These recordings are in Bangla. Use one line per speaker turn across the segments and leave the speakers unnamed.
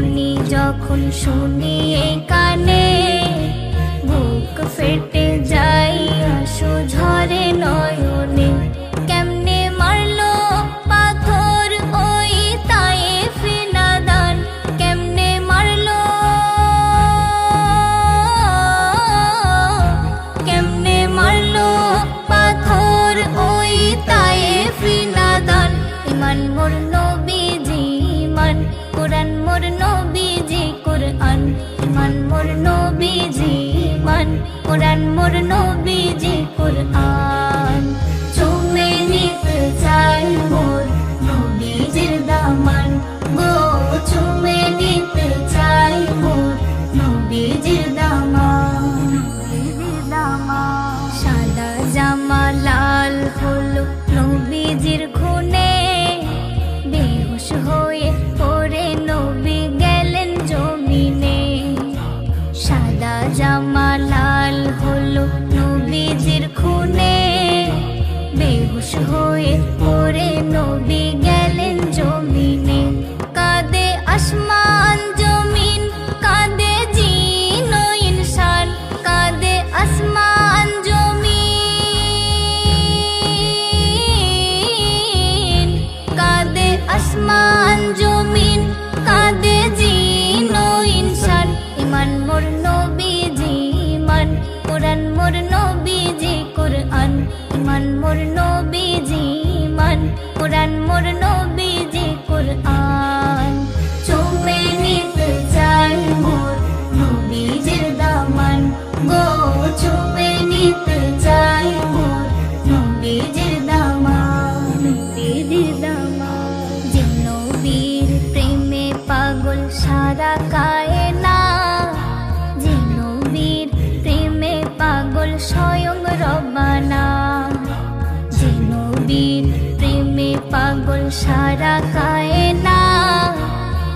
শুনি যখন শুনি কানে বুক ফেট মোর নবীজি মান কোরআন মোর নবীজি কোরআন। হয়ে পরে নবী গেলেন জমিনে। কাঁদে আসমান, জমিন, কাঁদে জিন ইনসান। কাঁদে আসমান, জমিন, কাঁদে আসমান। প্রাণ মোর নবী যে কোরআন। চুমে নিতে চাই মোর নবীজের দামান। গো চুমে নিতে চাই মোর নবীজের দামান। নবীজের দামান। যে নবীর প্রেমে পাগল, সারা কায়ে না। যে প্রেমে পাগল, স্বয়ং রবান। সারা কায়ে না।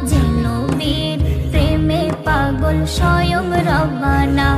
যেন বীর প্রেমে পাগল স্বয়ং রবানা।